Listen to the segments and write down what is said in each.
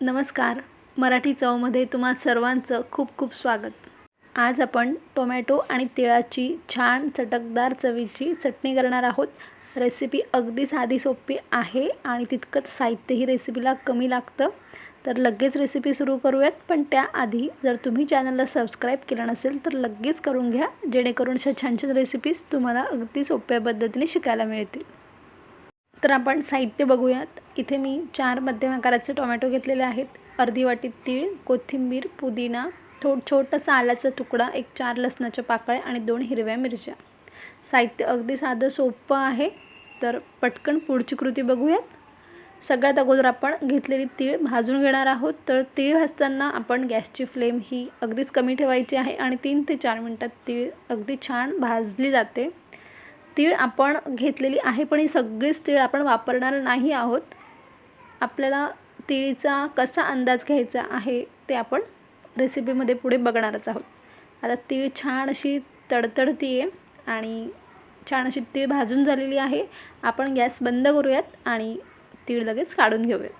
नमस्कार. मराठी चवमध्ये तुम्हा सर्वांचं खूप खूप स्वागत. आज आपण टोमॅटो आणि तिळाची छान चटकदार चवीची चटणी करणार आहोत. रेसिपी अगदी साधी सोपी आहे आणि तितकंच साहित्यही रेसिपीला कमी लागतं. तर लगेच रेसिपी सुरू करूयात पण त्याआधी जर तुम्ही चॅनलला सबस्क्राईब केलं नसेल तर लगेच करून घ्या जेणेकरून अशा छान छान रेसिपीज तुम्हाला अगदी सोप्या पद्धतीने शिकायला मिळतील. तर आपण साहित्य बघूयात. इथे मी चार मध्यम आकाराचे टोमॅटो घेतलेले आहेत. अर्धी वाटी तीळ कोथिंबीर पुदिना थो छोटासा आल्याचा तुकडा एक चार लसणाच्या पाकळ्या आणि दोन हिरव्या मिरच्या. साहित्य अगदी साधं सोपं आहे. तर पटकन पुढची कृती बघूयात. सगळ्यात अगोदर आपण घेतलेली तीळ भाजून घेणार आहोत. तर तीळ भाजताना आपण गॅसची फ्लेम ही अगदीच कमी ठेवायची आहे आणि तीन ते चार मिनटात तीळ अगदी छान भाजली जाते. तीळ आपण घेतलेली आहे पण ही सगळीच तीळ आपण वापरणार नाही आहोत. आपल्याला तिळीचा कसा अंदाज घ्यायचा आहे ते आपण रेसिपीमध्ये पुढे बघणारच आहोत. आता तीळ छान अशी तडतडती आहे आणि छान अशी तीळ भाजून झालेली आहे. आपण गॅस बंद करूयात आणि तीळ लगेच काढून घेऊयात.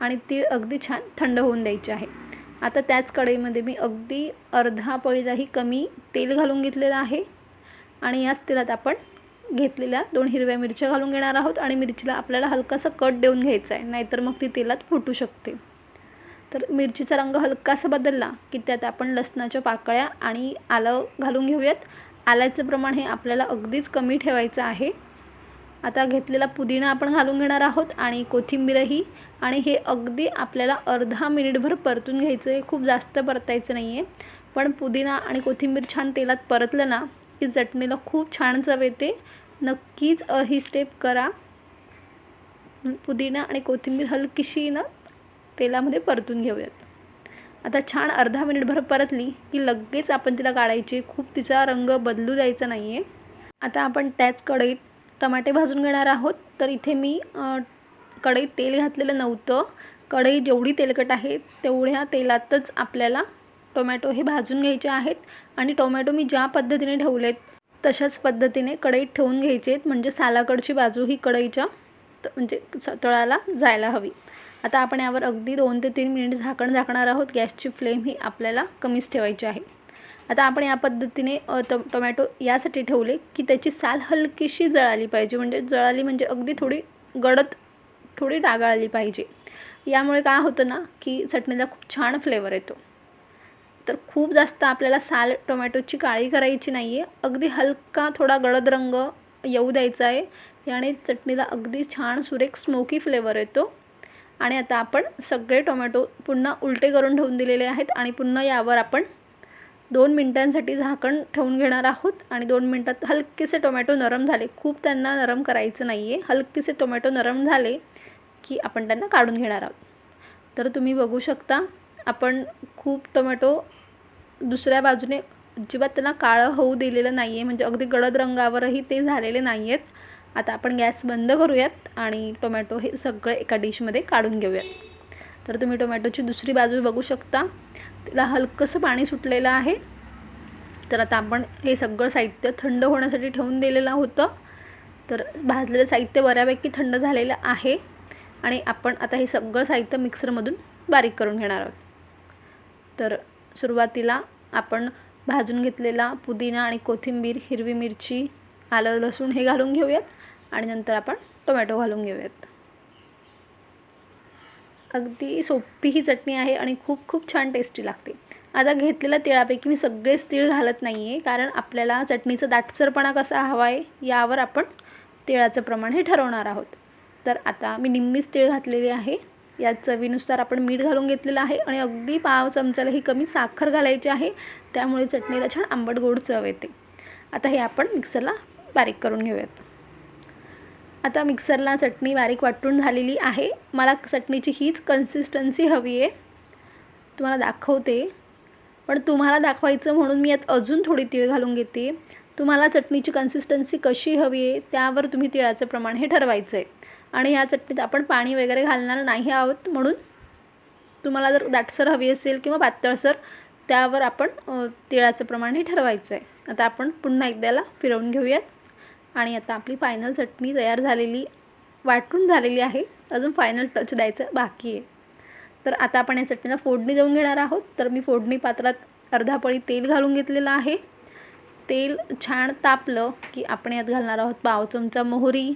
आणि तीळ अगदी छान थंड होऊन द्यायची आहे. आता त्याच कढईमध्ये मी अगदी अर्धा पळीलाही कमी तेल घालून घेतलेलं आहे. आणि याच तेलात आपण घेतलेल्या दोन हिरव्या मिरच्या घालून घेणार आहोत आणि मिरचीला आपल्याला हलकासा कट देऊन घ्यायचा आहे नाहीतर मग ती तेलात फुटू शकते. तर मिरचीचा रंग हलकासा बदलला की त्यात आपण लसणाच्या पाकळ्या आणि आलं घालून घेऊयात. आल्याचं प्रमाण हे आपल्याला अगदीच कमी ठेवायचं आहे. आता घेतलेला पुदिना आपण घालून घेणार आहोत आणि कोथिंबीरही. आणि हे अगदी आपल्याला अर्धा मिनिटभर परतून घ्यायचं आहे. खूप जास्त परतायचं नाही आहे पण पुदिना आणि कोथिंबीर छान तेलात परतलं ना की चटणीला खूप छान चव येते. नक्कीच ही स्टेप करा. पुदिना आणि कोथिंबीर हलकीशी ना तेलामध्ये परतून घेऊयात. आता छान अर्धा मिनिटभर परतली की लगेच आपण तिला काढायची. खूप तिचा रंग बदलू द्यायचा नाही आहे आता आपण त्याच कढईत टमाटे भाजून घेणार आहोत. तर इथे मी कढईत तेल घातलेलं नव्हतं. कढई जेवढी तेलकट आहे तेवढ्या तेलातच आपल्याला टोमॅटो हे भाजून घ्यायचे आहेत. आणि टोमॅटो मी ज्या पद्धतीने ठेवलेत तशाच पद्धतीने कढईत ठेवून घ्यायचे आहेत. म्हणजे सालाकडची बाजू ही कढईच्या त म्हणजे तळाला जायला हवी. आता आपण यावर अगदी दोन ते तीन मिनिट झाकण झाकणार आहोत. गॅसची फ्लेम ही आपल्याला कमीच ठेवायची आहे. आता आपण या पद्धतीने ट टोमॅटो यासाठी ठेवले की त्याची साल हलकीशी जळाली पाहिजे. म्हणजे जळाली म्हणजे अगदी थोडी गडद थोडी डागाळली पाहिजे. यामुळे काय होतं ना की चटणीला खूप छान फ्लेवर येतो. तर खूप जास्त आपल्याला साल टोमॅटोची काळी करायची नाही आहे अगदी हलका थोडा गडद रंग येऊ द्यायचा आहे. याने चटणीला अगदी छान सुरेख स्मोकी फ्लेवर येतो. आणि आता आपण सगळे टोमॅटो पुन्हा उलटे करून ठेवून दिलेले आहेत आणि पुन्हा यावर आपण दोन मिनटांसाठी झाकण ठेवून घेणार आहोत. आणि दोन मिनटात हलकेसे टोमॅटो नरम झाले. खूप त्यांना नरम करायचं नाही आहे हलकेसे टोमॅटो नरम झाले की आपण त्यांना काढून घेणार आहोत. तर तुम्ही बघू शकता आपण खूप टोमॅटो दुसऱ्या बाजूने अजिबात त्यांना काळं होऊ दिलेलं नाही आहे म्हणजे अगदी गडद रंगावरही ते झालेले नाही आहेत आता आपण गॅस बंद करूयात आणि टोमॅटो हे सगळं एका डिशमध्ये काढून घेऊयात. तर तुम्ही टोमॅटोची दुसरी बाजू बघू शकता. तिला हलकंसं पाणी सुटलेलं आहे. तर आता आपण हे सगळं साहित्य थंड होण्यासाठी ठेवून दिलेलं होतं. तर भाजलेलं साहित्य बऱ्यापैकी थंड झालेलं आहे. आणि आपण आता हे सगळं साहित्य मिक्सरमधून बारीक करून घेणार आहोत. तर सुरुवातीला आपण भाजून घेतलेला पुदिना आणि कोथिंबीर हिरवी मिरची आलं लसूण हे घालून घेऊयात आणि नंतर आपण टोमॅटो घालून घेऊयात. अगदी सोपी ही चटणी आहे आणि खूप खूप छान टेस्टी लागते. आता घेतलेल्या तिळापैकी मी सगळेच तीळ घालत नाही आहे कारण आपल्याला चटणीचा दाटसरपणा कसा हवा आहे यावर आपण तिळाचं प्रमाण हे ठरवणार आहोत. तर आता मी निम्मीच तीळ घातलेली आहे. या चवीनुसार आपण मीठ घालून घेतलेलं आहे आणि अगदी पाव चमचालाही कमी साखर घालायची आहे. त्यामुळे चटणीला छान आंबट गोड चव येते. आता हे आपण मिक्सरला बारीक करून घेऊयात. आता मिक्सरला चटणी बारीक वाटून झालेली आहे. मला चटणीची हीच कन्सिस्टन्सी हवी आहे. तुम्हाला दाखवते. पण तुम्हाला दाखवायचं म्हणून मी यात अजून थोडी तीळ घालून घेते. तुम्हाला चटणीची कन्सिस्टन्सी कशी हवी आहे त्यावर तुम्ही तिळाचं प्रमाण हे ठरवायचं आहे आणि ह्या चटणीत आपण पाणी वगैरे घालणार नाही आहोत म्हणून तुम्हाला जर दाटसर हवी असेल किंवा पातळसर त्यावर आपण तिळाचं प्रमाण हे ठरवायचं आहे आता आपण पुन्हा एकदाला फिरवून घेऊयात. आणि आता आपली फायनल चटणी तयार झालेली वाटून झालेली आहे. अजून फायनल टच द्यायचं बाकी आहे. तर आता आपण या चटणीला फोडणी देऊन घेणार आहोत. तर मी फोडणी पात्रात अर्धा पळी तेल घालून घेतलेलं आहे. तेल छान तापलं की आपण यात घालणार आहोत पाव चमचा मोहरी.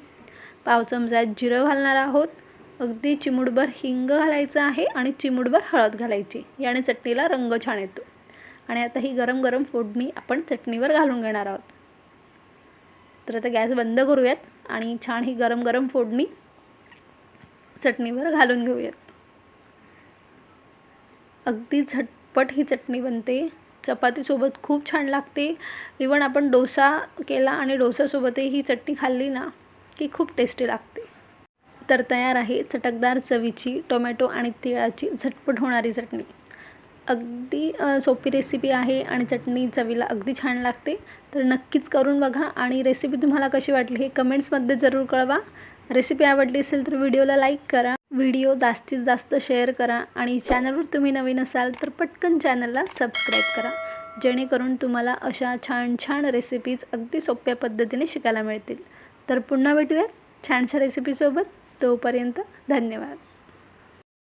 पाव चमचा जिरं घालणार आहोत. अगदी चिमूटभर हिंग घालायचं आहे आणि चिमूटभर हळद घालायची. याने चटणीला रंग छान येतो. आणि आता ही गरम गरम फोडणी आपण चटणीवर घालून घेणार आहोत. तर आता गॅस बंद करूयात आणि छान ही गरम गरम फोडणी चटणीवर घालून घेऊयात. अगदी झटपट ही चटणी बनते. चपातीसोबत खूप छान लागते. इवन आपण डोसा केला आणि डोसासोबतही ही चटणी खाल्ली ना की खूप टेस्टी लागते. तर तयार आहे चटकदार चवीची टोमॅटो आणि तिळाची झटपट होणारी चटणी. अगदी सोपी रेसिपी आहे आणि चटणी चवीला अगदी छान लागते. तर नक्कीच करून बघा आणि रेसिपी तुम्हाला कशी वाटली हे कमेंट्समध्ये जरूर कळवा. रेसिपी आवडली असेल तर व्हिडिओला लाईक करा. व्हिडिओ जास्तीत जास्त शेअर करा आणि चॅनलवर तुम्ही नवीन असाल तर पटकन चॅनलला सबस्क्राईब करा. जेणेकरून तुम्हाला अशा छान छान रेसिपीज अगदी सोप्या पद्धतीने शिकायला मिळतील. तर पुन्हा भेटूयात छानशा रेसिपीसोबत तोपर्यंत धन्यवाद.